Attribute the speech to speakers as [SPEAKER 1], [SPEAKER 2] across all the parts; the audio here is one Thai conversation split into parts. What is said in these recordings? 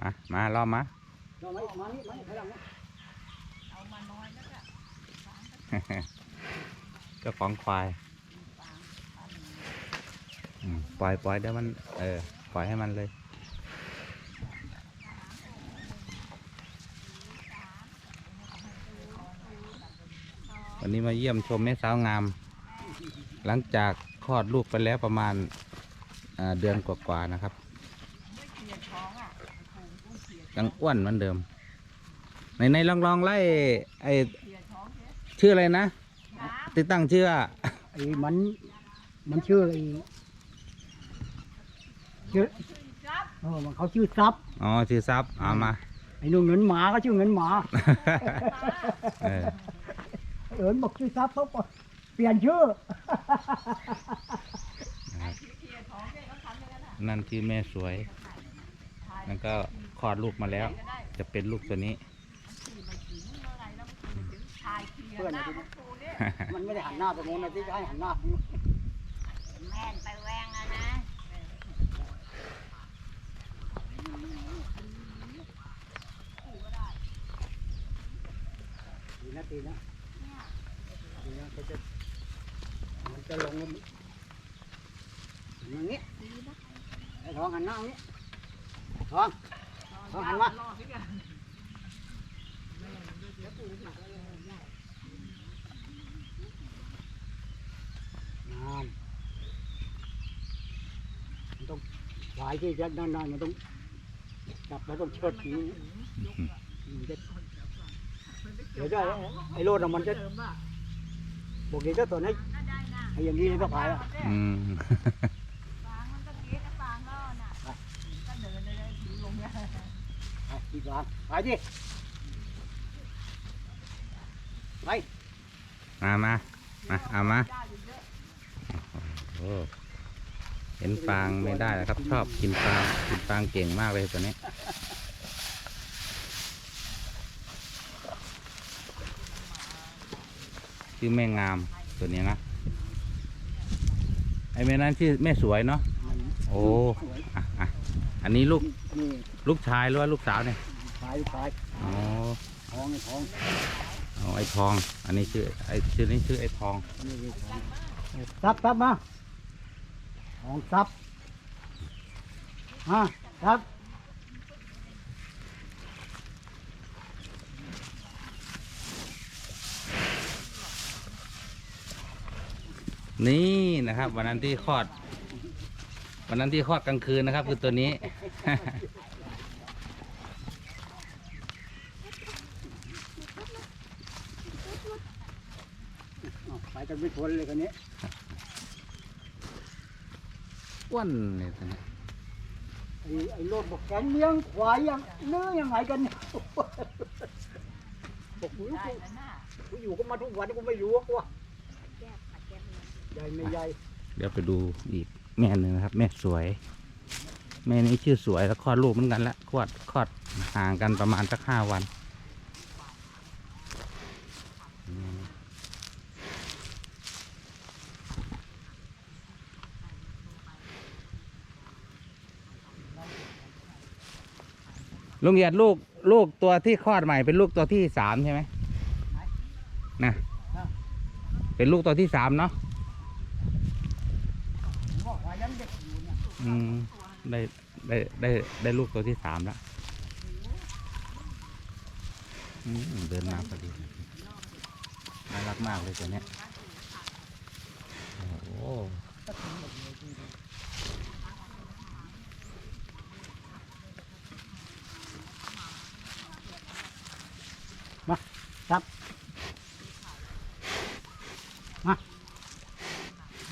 [SPEAKER 1] มา มาล้อมมา
[SPEAKER 2] เราไม่มานี่มานี่ถอยหลังนะ
[SPEAKER 3] เอามาน้อยแล้วก็
[SPEAKER 1] เจ้าของควายอืมปล่อยปล่อยเดี๋ยวมัน เออ ปล่อยให้มันเลย วันนี้มาเยี่ยมชมแม่สาวงาม หลังจากคลอดลูกไปแล้วประมาณอ่าเดือนกว่าๆนะครับ
[SPEAKER 3] ไม่เกลียดท้องอะผูกต้องเกลี ยด
[SPEAKER 1] ยังอ้วนเหมือนเดิมในในลองลองไล่ไอ
[SPEAKER 3] เกลียดท้องเนี้ย
[SPEAKER 1] ชื่ออะไรนะ
[SPEAKER 3] น้
[SPEAKER 1] ติดตั้งชื่ออะ
[SPEAKER 2] ไอ้มันมันชื่อไอ้ชื่อำ
[SPEAKER 3] ชื่อจับ
[SPEAKER 2] เออมันเขาชื่อซับ
[SPEAKER 1] อ๋อชื่อซับเอามา
[SPEAKER 2] ไอ้นุ่งเงินหมาก็ชื่อเงินหมา
[SPEAKER 1] เออ
[SPEAKER 2] เอิญบอกชื่อซับเขาก็เปลี่ยนชื่อ
[SPEAKER 3] ไอ้ที่เกลียดท้องเนี่ยเขาทำอย่างนั้นอะ
[SPEAKER 1] นั่นชื่อแม่สวย
[SPEAKER 3] ถ่าย
[SPEAKER 1] แล้วก็ คลอดลูกมาแล้ว
[SPEAKER 3] ก็ได้
[SPEAKER 1] จะเป็นลูกตัวนี้
[SPEAKER 3] ขี่ไปถึงเมื่อไหรแล้วมันถึงถ่ายเกลียดหน้าของกูเนี่ย
[SPEAKER 2] มันไม่ได้หันหน้าไปโน้นนะที่จะให้หันหน้า
[SPEAKER 3] แม่นไปแวงอะนะ
[SPEAKER 2] ดีนะดีนะดีนะเขาจะมันจะลงมันอย่างนี้ไอ้ทองหันหน้าอย่างนี้ทอง ทองหันมา
[SPEAKER 3] รอให้กัน
[SPEAKER 2] นานมันต้องสายที่จะนานๆมันต้องจับแล้วต้องเชิดอย่างนี้มันจะเดี๋ยวจะไอ้โรดน่ะมันจะ
[SPEAKER 3] เดิมอะ
[SPEAKER 2] บอกเดี๋ยวจะสอนให้
[SPEAKER 3] น่าได้นะ
[SPEAKER 2] ให้อย่างนี้เลยก็พายอะ
[SPEAKER 1] อืม
[SPEAKER 3] ฟางมันก็เกลียดนะฟางก็น่ะก็เดินเลยถือลงเนี่ย
[SPEAKER 2] ไป อีกหลังไปดิไป
[SPEAKER 1] มามามาเอามา
[SPEAKER 3] ได้อยู่เยอะ
[SPEAKER 1] โอ้เห็นฟางไม่ได้แล้วครับ ชอบกินฟางกินฟางเก่งมากเลยตัวนี้ชื่อแม่งามตัวนี้นะไอแม่นั้นชื่อแม่สวยเนาะ
[SPEAKER 2] มัน
[SPEAKER 1] โอ้
[SPEAKER 2] สวย
[SPEAKER 1] อะอะอันนี้ลูก
[SPEAKER 2] นี่
[SPEAKER 1] ลูกชายหรือว่าลูกสาวเนี่ย
[SPEAKER 2] พายพาย
[SPEAKER 1] อ๋อ
[SPEAKER 2] ทองไอ้ทอง
[SPEAKER 1] เอาไอ้ทอง อันนี้ชื่อไอ้ชื่อนี้ชื่อไอ้ทอง
[SPEAKER 2] นี่นี่ทองซับซับมาทองซับมาซับ
[SPEAKER 1] นี่นะครับ วันนั้นที่คลอด วันนั้นที่คลอดกลางคืนนะครับ คือตัวนี้
[SPEAKER 2] อ้าวไปกันไม่ทนเลยคนนี้
[SPEAKER 1] อ้วนเนี่ยตัวนี้
[SPEAKER 2] ไอ้ไอ้โลดบอกแกงเลี้ยงควายยังเนื้อยังไงกันเนี่ยบอกกู
[SPEAKER 3] ได้แล้วน่ะ
[SPEAKER 2] กูอยู่ก็มาทุกวันกูไม่รู้ว่ากูว่า
[SPEAKER 3] แก้ปัดแก้เลย
[SPEAKER 2] ใหญ่ไม่ใหญ่
[SPEAKER 1] เดี๋ยวไปดูอีก แม่หนึ่งนะครับ แม่สวย แม่นี้ชื่อสวยแล้วคลอดลูกเหมือนกันละคลอดคลอดห่างกันประมาณสักห้าวันลุงเหยียดลูกลูกตัวที่คลอดใหม่เป็นลูกตัวที่สามใช่ไหมนะ เป็นลูกตัวที่สามเนาะ
[SPEAKER 2] ผมว่าควายยังเด็ก อื
[SPEAKER 1] มได้ได้ได้ได้ลูกตัวที่สามแล้วเดินมาพอดีน่ารักมากเลยตัวเนี้ยโอ้โห
[SPEAKER 2] ซับมา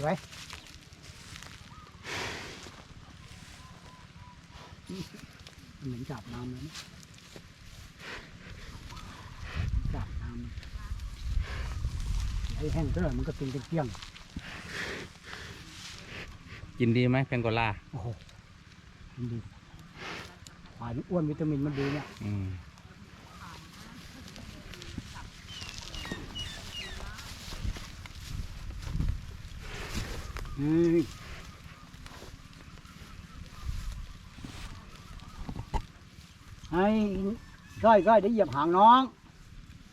[SPEAKER 2] ไว้ เหมือนจับน้ำเลยนะจับน้ำมันไอ้แห้งเท่าไหร่มันก็เป็นเกลี้ยง
[SPEAKER 1] กินดีไหมแพงโกล่า
[SPEAKER 2] ๆโอ้โหมันดีควายมันอ้วนวิตามินมันดีเนี่ย
[SPEAKER 1] อืม
[SPEAKER 2] อืม ให้ก้อยก้อยเดี๋ยวเหยียบหางน้อง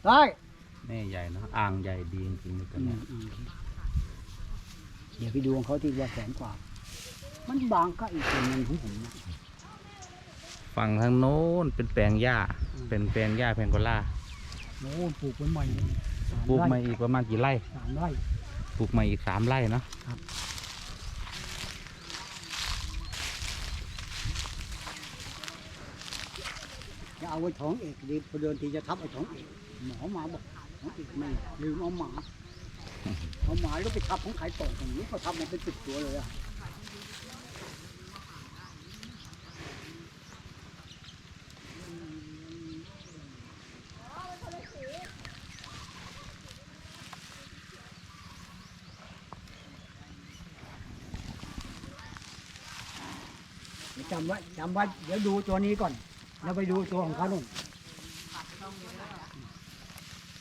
[SPEAKER 2] ก้อย
[SPEAKER 1] แม่ใหญ่เนอะอ่างใหญ่ดีจริงๆเลยตัวเนี้ย
[SPEAKER 2] เดี๋ยวไปดูของเขาที่ว่าแสนกว่า มันบางก็อีกส่วนหนึงของผมนะ
[SPEAKER 1] ฝั่งทางโน้นเป็นแปลงหญ้า เป็นแปลงหญ้าแพงโกล่า
[SPEAKER 2] โอ้ปลูกไว้ใหม่ส
[SPEAKER 1] ปลูก
[SPEAKER 2] ไร่
[SPEAKER 1] มาอีกประมาณกี่ไร่
[SPEAKER 2] สามไร่
[SPEAKER 1] ปลูกมาอีกสามไร่เนาะ
[SPEAKER 2] จะเอาไว้ท้องเอกดีพอเดินทีจะทับไอ้ท้องเอกหมอมาบอกท้องเอกไม่ลืมเอาหมาเอาหมาแล้วไปทับของขายต่อตรงนี้เขาทับมันเป็นสิบตัวเลยอะจำไว้จำไว้เดี๋ยวดูตัวนี้ก่อน แล้วไปดูตัวของเขาหนุ่น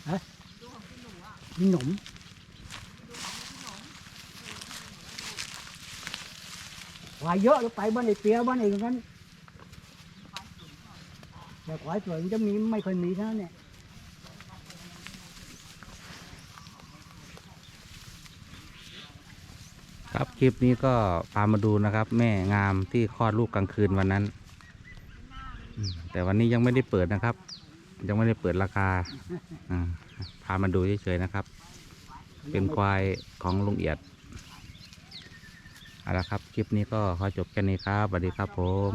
[SPEAKER 2] ฮะมีหนมควายเยอะแล้วไปบ้านไอ้เปียบ้านไอ้ตรงนั้นแต่ควายสวยมันจะมีไม่ค่อยมีเท่านั้นเนี่ย
[SPEAKER 1] ครับคลิปนี้ก็พามาดูนะครับ แม่งามที่คลอดลูกกลางคืนวันนั้น แต่วันนี้ยังไม่ได้เปิดนะครับ ยังไม่ได้เปิดราคาพามาดูเฉยๆนะครับ เป็นควายของลุงเอียดเอาละครับ คลิปนี้ก็ขอจบแค่นี้ครับสวัสดีครับผม